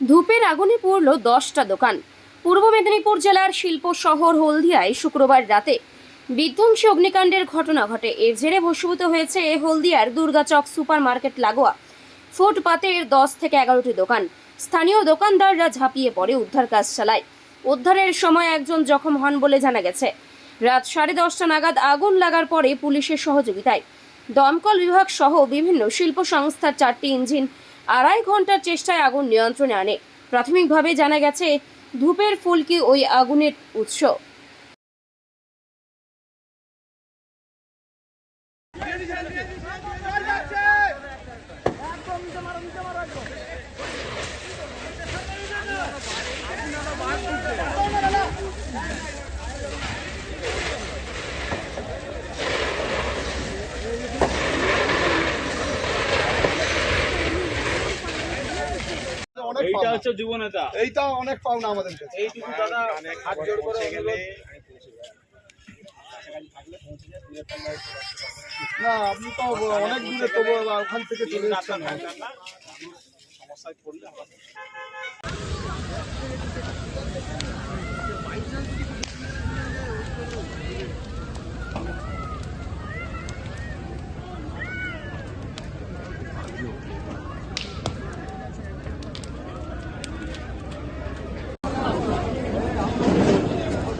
ধূপের আগুনে পড়ল দশটা দোকান। পূর্ব মেদিনীপুর জেলার শিল্প শহর হলদিয়ায় শুক্রবার রাতে বিধ্বংসী অগ্নিকাণ্ডের ঘটনা ঘটে। এর জেরে ভস্মীভূত হয়েছে হলদিয়ার দুর্গাচক সুপার মার্কেট লাগোয়া ফুটপাতের দশ থেকে এগারোটি দোকান। স্থানীয় দোকানদাররা ঝাঁপিয়ে পড়ে, উদ্ধার কাজ চালায়। উদ্ধারের সময় একজন জখম হন বলে জানা গেছে। রাত সাড়ে দশটা নাগাদ আগুন লাগার পরে পুলিশের সহযোগিতায় দমকল বিভাগ সহ বিভিন্ন শিল্প সংস্থার চারটি ইঞ্জিন আড়াই ঘণ্টার চেষ্টায় আগুন নিয়ন্ত্রণে আনে। প্রাথমিকভাবে জানা গেছে ধূপের ফুলকি ওই আগুনের উৎস। অনেক এইটা পাওনা। হচ্ছে যুব নেতা এইটা অনেক পাওনা আমাদের কাছে। এইটুকু দাদা হাত জোড় করে অনুরোধ। না আপনি তো অনেক দূরে তবু ওখান থেকে চলে আসছেন সমস্যায় পড়লে